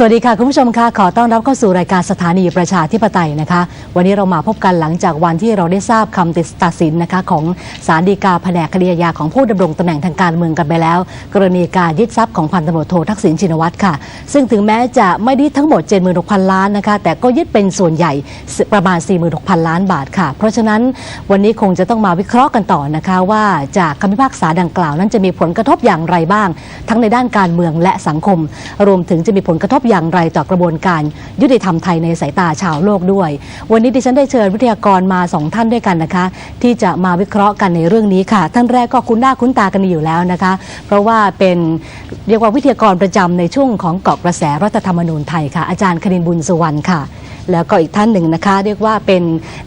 สวัสดีค่ะ คุณผู้ชมค่ะขอต้อนรับเข้าสู่รายการสถานีประชาธิปไตยนะคะ วันนี้เรามาพบกันหลังจากวันที่เราได้ทราบคำตัดสินนะคะของศาลฎีกาแผนกคดีอาของผู้ดำรงตำแหน่งทางการเมืองกันไปแล้ว กรณีการยึดทรัพย์ของพันตำรวจโททักษิณชินวัตรค่ะ ซึ่งถึงแม้จะไม่ได้ทั้งหมด 76,000 ล้านนะคะ แต่ก็ยึดเป็นส่วนใหญ่ประมาณ 46,000 ล้านบาทค่ะ เพราะฉะนั้นวันนี้คงจะต้องมาวิเคราะห์กันต่อนะคะ ว่าจากคำพิพากษาดังกล่าวนั้นจะมีผลกระทบอย่างไรบ้าง ทั้งในด้านการเมืองและสังคม รวมถึงจะมีผลกระทบอย่างไรต่อกระบวนการยุติธรรมไทยในสายตาชาวโลกด้วย วันนี้ดิฉันได้เชิญวิทยากรมาสองท่านด้วยกันนะคะ ที่จะมาวิเคราะห์กันในเรื่องนี้ค่ะ ท่านแรกก็คุ้นหน้าคุ้นตากันอยู่แล้วนะคะ เพราะว่าเป็นเรียกว่าวิทยากรประจำในช่วงของเกาะกระแสรัฐธรรมนูญไทยค่ะ อาจารย์คณินบุญสุวรรณค่ะ แล้วก็อีกท่านหนึ่งนะคะ เรียกว่าเป็น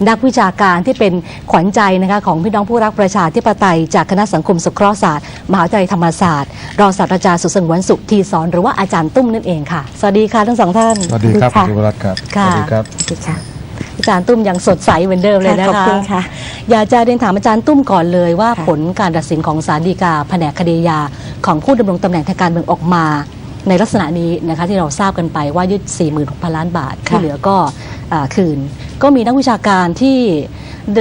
นักวิชาการที่เป็นขวัญใจนะคะของพี่น้องผู้รักประชาธิปไตย จากคณะสังคมสงเคราะห์ศาสตร์ มหาวิทยาลัยธรรมศาสตร์ รองศาสตราจารย์สุสงวนสุขทีสอนหรือว่าอาจารย์ตุ้มนั่นเองค่ะ สวัสดีค่ะทั้งสองท่านสวัสดีครับค่ะคุณยุวรัตน์ครับค่ะสวัสดีครับสวัสดีค่ะอาจารย์ตุ้มยังสดใสเหมือนเดิมเลยนะคะขอบคุณค่ะ อยากจะเรียนถามอาจารย์ตุ้มก่อนเลยว่าค่ะผลการตัดสินของศาลฎีกาแผนกคดียา ของผู้ดำรงตำแหน่งทางการเมืองออกมา ในลักษณะนี้นะคะที่เราทราบกันไปว่ายึด 46,000 ล้านบาทที่เหลือก็อ่าคืน ก็มีนักวิชาการที่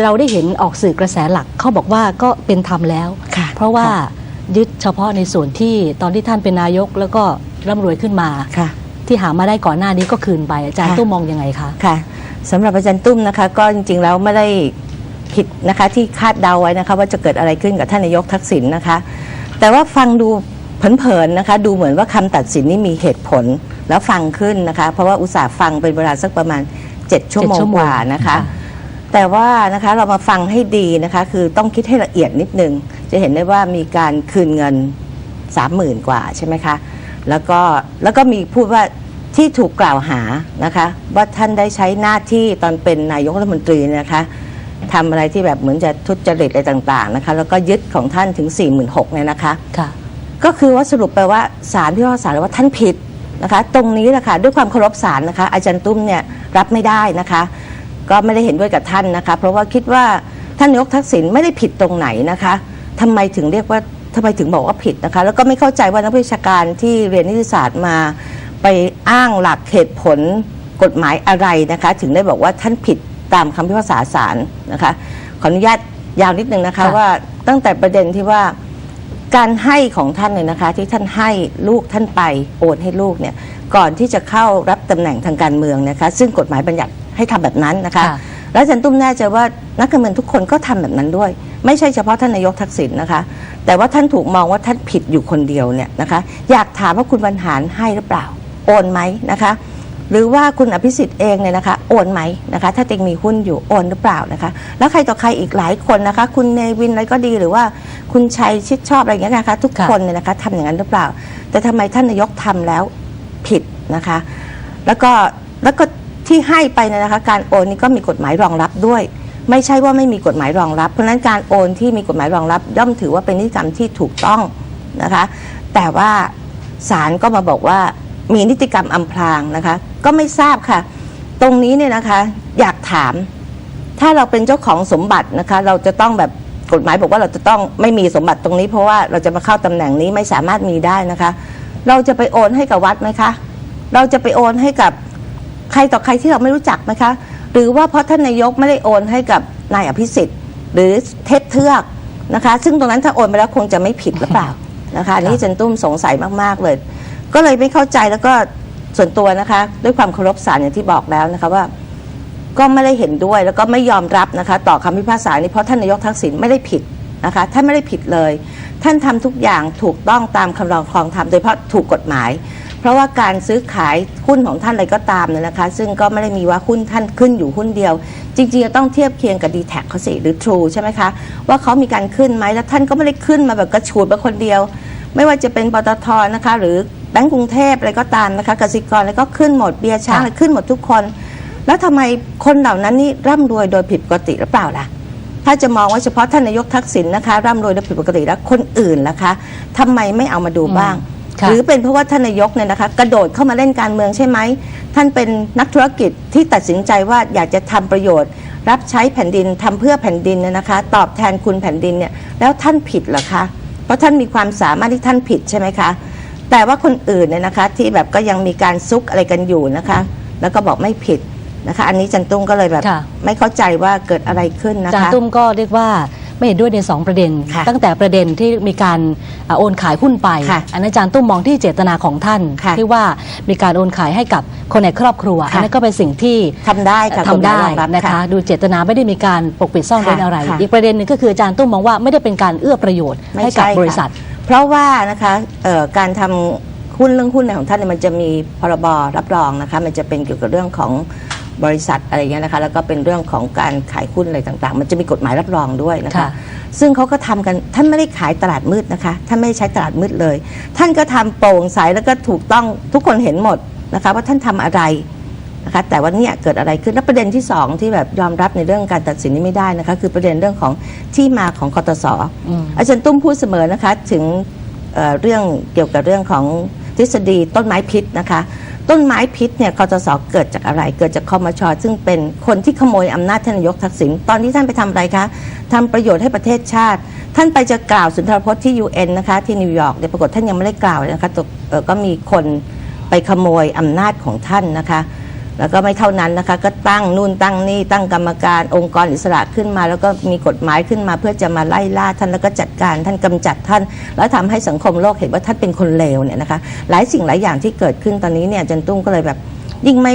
เราได้เห็นออกสื่อกระแสหลักเขาบอกว่าก็เป็นธรรมแล้วค่ะเพราะว่าค่ะยึดเฉพาะในส่วนที่ตอนที่ท่านเป็นนายกแล้วก็ร่ำรวยขึ้นมาค่ะที่หามาได้ก่อนหน้านี้ก็คืนไปอาจารย์ค่ะตุ้มมองยังไงคะค่ะสำหรับอาจารย์ตุ้มนะคะ ก็จริงๆแล้วไม่ได้ผิดนะคะที่คาดเดาไว้นะคะ ว่าจะเกิดอะไรขึ้นกับท่านนายกทักษิณนะคะ แต่ว่าฟังดู เผินๆนะคะ ดูเหมือนว่าคำตัดสินนี่มีเหตุผลแล้วฟังขึ้นนะคะ เพราะว่าอุตส่าห์ฟังเป็นเวลาสักประมาณ 7 ชั่วโมงชั่วโมงกว่านะคะ ค่ะ แต่ว่านะคะเรามาฟังให้ดีนะคะ คือต้องคิดให้ละเอียดนิดนึง จะเห็นได้ว่ามีการคืนเงิน 30,000 กว่าใช่ไหมคะ แล้วก็แล้วก็มีพูดว่าที่ถูกกล่าวหานะคะ ว่าท่านได้ใช้หน้าที่ตอนเป็นนายกรัฐมนตรีเนยนะคะทำอะไรที่แบบเหมือนจะทุจริตอะไรต่างๆนะคะ แล้วก็ยึดของท่านถึง 4 6 0 0 0เนี่ยนะคะ ค่ะ ก็คือว่าสรุปไปว่าศาลพิพากษาแล้วว่าท่านผิดนะคะตรงนี้แหละค่ะด้วยความเคารพศาลนะคะ อาจารย์ตุ้มเนี่ยรับไม่ได้นะคะ ก็ไม่ได้เห็นด้วยกับท่านนะคะ เพราะว่าคิดว่าท่านนายกทักษิณไม่ได้ผิดตรงไหนนะคะทำไมถึงเรียกว่าทำไมถึงบอกว่าผิดนะคะ แล้วก็ไม่เข้าใจว่านักวิชาการที่เรียนนิติศาสตร์มา ไปอ้างหลักเหตุผลกฎหมายอะไรนะคะ ถึงได้บอกว่าท่านผิดตามคำพิพากษาศาลนะคะ ขออนุญาตยาวนิดนึงนะคะค่ะว่าตั้งแต่ประเด็นที่ว่า การให้ของท่านเนี่ยนะคะ ที่ท่านให้ลูกท่านไปโอนให้ลูกเนี่ยก่อนที่จะเข้ารับตำแหน่งทางการเมืองนะคะ ซึ่งกฎหมายบัญญัติให้ทำแบบนั้นนะคะค่ะแล้วอาจันตุ้มแน่ใจว่านักการเมืองทุกคนก็ทำแบบนั้นด้วย ไม่ใช่เฉพาะท่านนายกทักษิณนะคะ แต่ว่าท่านถูกมองว่าท่านผิดอยู่คนเดียวเนี่ยนะคะ อยากถามว่าคุณบรรหารให้หรือเปล่า โอนไหมนะคะ หรือว่าคุณอภิสิทธิ์เองเนี่ยนะคะโอนไหมนะคะถ้าเต็งมีหุ้นอยู่โอนหรือเปล่านะคะแล้วใครต่อใครอีกหลายคนนะคะ คุณเนวินอะไรก็ดีหรือว่าคุณชัยชิดชอบอะไรเงี้ยนะคะ ทุกคนเนี่ยนะคะทำอย่างนั้นหรือเปล่า แต่ทำไมท่านนายกทำแล้วผิดนะคะ แล้วก็แล้วก็ที่ให้ไปเนี่ยนะคะการโอนนี่ก็มีกฎหมายรองรับด้วย ไม่ใช่ว่าไม่มีกฎหมายรองรับ เพราะฉะนั้นการโอนที่มีกฎหมายรองรับ ย่อมถือว่าเป็นนิติกรรมที่ถูกต้องนะคะ แต่ว่าศาลก็มาบอกว่า มีนิติกรรมอำพรางนะคะ ก็ไม่ทราบค่ะ ตรงนี้เนี่ยนะคะ อยากถาม ถ้าเราเป็นเจ้าของสมบัตินะคะ เราจะต้องแบบกฎหมายบอกว่าเราจะต้องไม่มีสมบัติตรงนี้ เพราะว่าเราจะมาเข้าตำแหน่งนี้ไม่สามารถมีได้นะคะ เราจะไปโอนให้กับวัดไหมคะ เราจะไปโอนให้กับใครต่อใครที่เราไม่รู้จักไหมคะ หรือว่าเพราะท่านนายกไม่ได้โอนให้กับนายอภิสิทธิ์ หรือเทพเทือกนะคะ ซึ่งตรงนั้นถ้าโอนไปแล้วคงจะไม่ผิดหรือเปล่านะคะนี่เจนตุ้มสงสัยมาก ๆ เลย ก็เลยไม่เข้าใจแล้วก็ส่วนตัวนะคะ ด้วยความเคารพศาลอย่างที่บอกแล้วนะคะว่า ก็ไม่ได้เห็นด้วยแล้วก็ไม่ยอมรับนะคะ ต่อคำพิพากษานี้เพราะท่านนายกทักษิณไม่ได้ผิดนะคะท่านไม่ได้ผิดเลย ท่านทำทุกอย่างถูกต้องตามคำรองครองธรรมโดยเฉพาะถูกกฎหมาย เพราะว่าการซื้อขายหุ้นของท่านอะไรก็ตามเนี่ยนะคะ ซึ่งก็ไม่ได้มีว่าหุ้นท่านขึ้นอยู่หุ้นเดียว จริงๆจะต้องเทียบเคียงกับ d t แท็กเขาสิหรือ True ใช่ไหมคะว่าเขามีการขึ้นไหมแล้วท่านก็ไม่ได้ขึ้นมาแบบกระฉูดมาคนเดียว ไม่ว่าจะเป็นปตทนะคะหรือแบงก์กรุงเทพอะไรก็ตามนะคะกสิกรอะไรก็ขึ้นหมดเบียร์ช้างค่ะอะไรขึ้นหมดทุกคน แล้วทำไมคนเหล่านั้นนี่ร่ำรวยโดยผิดปกติหรือเปล่าล่ะ ถ้าจะมองว่าเฉพาะท่านนายกทักษิณนะคะร่ำรวยโดยผิดปกติแล้วคนอื่นล่ะคะทำไมไม่เอามาดูบ้าง ค่ะ หรือเป็นเพราะว่าท่านนายกเนี่ยนะคะ กระโดดเข้ามาเล่นการเมืองใช่ไหม ท่านเป็นนักธุรกิจที่ตัดสินใจว่าอยากจะทำประโยชน์ รับใช้แผ่นดินทำเพื่อแผ่นดินเนี่ยนะคะ ตอบแทนคุณแผ่นดินเนี่ยแล้วท่านผิดเหรอคะเพ ราะท่านมีความสามารถที่ท่านผิดใช่ไหมคะ แต่ว่าคนอื่นเนี่ยนะคะที่แบบก็ยังมีการซุกอะไรกันอยู่นะคะ แล้วก็บอกไม่ผิดนะคะ อันนี้จันตุ้งก็เลยแบบ ค่ะ ไม่เข้าใจว่าเกิดอะไรขึ้นนะอาจารคะย์ตุ้มก็เรียกว่า ไม่เห็นด้วยใน 2 ประเด็น ค่ะตั้งแต่ประเด็นที่มีการอ่าโอนขายหุ้นไป ค่ะอันนั้นอาจารย์ตุ้มมองที่เจตนาของท่าน ค่ะที่ว่ามีการโอนขายให้กับคนในครอบครัว ค่ะ อันนั้นก็เป็นสิ่งที่ ทำได้ค่ะทำได้กฎหมายรองรับ นะคะค่ะดูเจตนาไม่ได้มีการปกปิดซ่อนเร้นค่ะอะไร ค่ะอีกประเด็นหนึ่งก็คืออาจารย์ตุ้มมองว่าไม่ได้เป็นการเอื้อประโยชน์ไม่ให้กับใช่ค่ะ บริษัท เพราะว่านะคะเอ่อการทำ หุ้นเรื่องหุ้นในของท่านเนี่ยมันจะมีพรบรับรองนะคะ มันจะเป็นเกี่ยวกับเรื่องของบริษัทอะไรเงี้ยนะคะ แล้วก็เป็นเรื่องของการขายหุ้นอะไรต่างๆ มันจะมีกฎหมายรับรองด้วยนะคะ ค่ะ ซึ่งเขาก็ทำกันท่านไม่ได้ขายตลาดมืดนะคะท่านไม่ได้ใช้ตลาดมืดเลย ท่านก็ทำโปร่งใสแล้วก็ถูกต้องทุกคนเห็นหมดนะคะว่าท่านทำอะไรนะคะแต่ว่าเนี่ยเกิดอะไรขึ้นแล้วประเด็นที่สองที่แบบยอมรับในเรื่องการตัดสินนี้ไม่ได้นะคะคือประเด็นเรื่องของที่มาของคอตส อืม อาจารย์ตุ้มพูดเสมอนะคะถึงเอ่อเรื่องเกี่ยวกับเรื่องของ ทฤษฎีต้นไม้พิษนะคะ ต้นไม้พิษเนี่ยกตสเกิดจากอะไร เกิดจากคอมชอซึ่งเป็นคนที่ขโมยอำนาจท่านนายกทักษิณตอนที่ท่านไปทำอะไรคะทำประโยชน์ให้ประเทศชาติ ท่านไปจะกล่าวสุนทรพจน์ที่ UN นะคะที่นิวยอร์กเนี่ยปรากฏท่านยังไม่ได้กล่าวเลยนะคะก็มีคนไปขโมยอำนาจของท่านนะคะ แล้วก็ไม่เท่านั้นนะคะ ก็ตั้งนู่นตั้งนี่ตั้งกรรมการองค์กรอิสระขึ้นมา แล้วก็มีกฎหมายขึ้นมา เพื่อจะมาไล่ล่าท่านแล้วก็จัดการท่านกำจัดท่าน แล้วทำให้สังคมโลกเห็นว่าท่านเป็นคนเลวเนี่ยนะคะหลายสิ่งหลายอย่างที่เกิดขึ้นตอนนี้เนี่ยอาจันตุ้งก็เลยแบบ ยิ่งไม่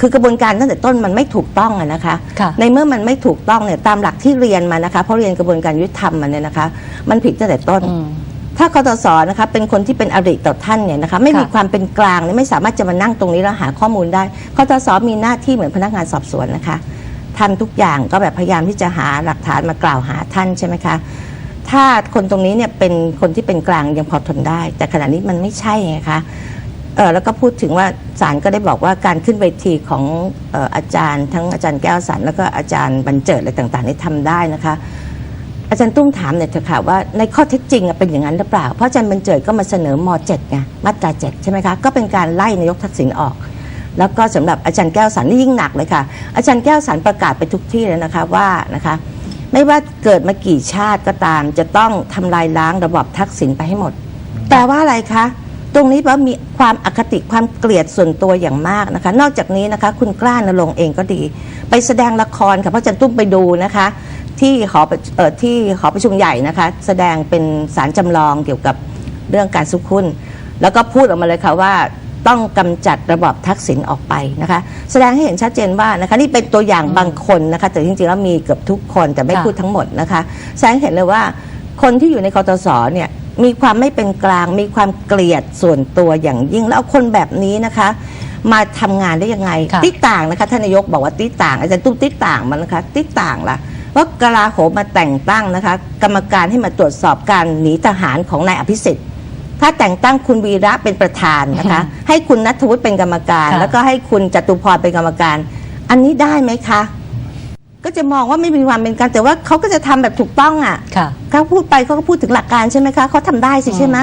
คือกระบวนการตั้งแต่ต้นมันไม่ถูกต้องอะนะคะค่ะในเมื่อมันไม่ถูกต้องเนี่ยตามหลักที่เรียนมานะคะเพราะเรียนกระบวนการยุติธรรมมาเนี่ยนะคะ มันผิดตั้งแต่ต้นอืม ถ้าคอตสนะคะเป็นคนที่เป็นอริต่อท่านเนี่ยนะคะไม่มีค่ะความเป็นกลางเนี่ยไม่สามารถจะมานั่งตรงนี้แล้วหาข้อมูลได้คอตสมีหน้าที่เหมือนพนักงานสอบสวนนะคะทำทุกอย่างก็แบบพยายามที่จะหาหลักฐานมากล่าวหาท่านใช่ไหมคะถ้าคนตรงนี้เนี่ยเป็นคนที่เป็นกลางยังพอทนได้ แต่ขณะนี้มันไม่ใช่ไงคะเออแล้วก็พูดถึงว่าศาลก็ได้บอกว่าการขึ้นเวทีของเอ่ออาจารย์ ทั้งอาจารย์แก้วสันแล้วก็อาจารย์บรรเจิดอะไรต่างๆนี่ทำได้นะคะ อาจารย์ตุ้มถามหน่อยเถอะค่ะว่าในข้อเท็จจริงเป็นอย่างนั้นหรือเปล่า เพราะอาจารย์บรรเจิดก็มาเสนอม .7 ไงมาตรา7ใช่ไหมคะก็เป็นการไล่นายกทักษิณออก แล้วก็สำหรับอาจารย์แก้วสันนี่ยิ่งหนักเลยค่ะ อาจารย์แก้วสันประกาศไปทุกที่เลยนะคะว่านะคะไม่ว่าเกิดมากี่ชาติก็ตาม จะต้องทำลายล้างระบอบทักษิณไปให้หมด แต่ว่าอะไรคะตรงนี้ว่ามีความอคติความเกลียดส่วนตัวอย่างมากนะคะ นอกจากนี้นะคะ คุณกล้านรงเองก็ดี ไปแสดงละครค่ะเพราะอาจันตุ้มไปดูนะคะ ที่หอประเอ่อที่หอประชุมใหญ่นะคะ แสดงเป็นสารจำลองเกี่ยวกับเรื่องการซุกหุ้นแล้วก็พูดออกมาเลยค่ะว่าต้องกำจัดระบอบทักษิณออกไปนะคะ แสดงให้เห็นชัดเจนว่านะคะนี่เป็นตัวอย่างบางคนนะคะ แต่จริงๆแล้วมีเกือบทุกคนแต่ไม่ค่ะพูดทั้งหมดนะคะ แสดงให้เห็นเลยว่าคนที่อยู่ในคอตสเนี่ยมีความไม่เป็นกลาง มีความเกลียดส่วนตัวอย่างยิ่งแล้วเอาคนแบบนี้นะคะ มาทำงานได้ยังไงค่ะติต่างนะคะท่านนายกบอกว่าติต่างอาจารย์ตุ้มติต่างมันนะคะ ติต่างละ ว่ากลาโหมมาแต่งตั้งนะคะ กรรมการให้มาตรวจสอบการหนีทหารของนายอภิสิทธิ์ ถ้าแต่งตั้งคุณวีระเป็นประธานนะคะ ให้คุณนัทวุฒิเป็นกรรมการค่ะแล้วก็ให้คุณจตุพรเป็นกรรมการ อันนี้ได้ไหมคะ ก็จะมองว่าไม่มีความเป็นกลางแต่ว่าเขาก็จะทำแบบถูกต้องอะค่ะเขาพูดไปเขาก็พูดถึงหลักการใช่ไหมคะเขาทำได้สิใช่ไหม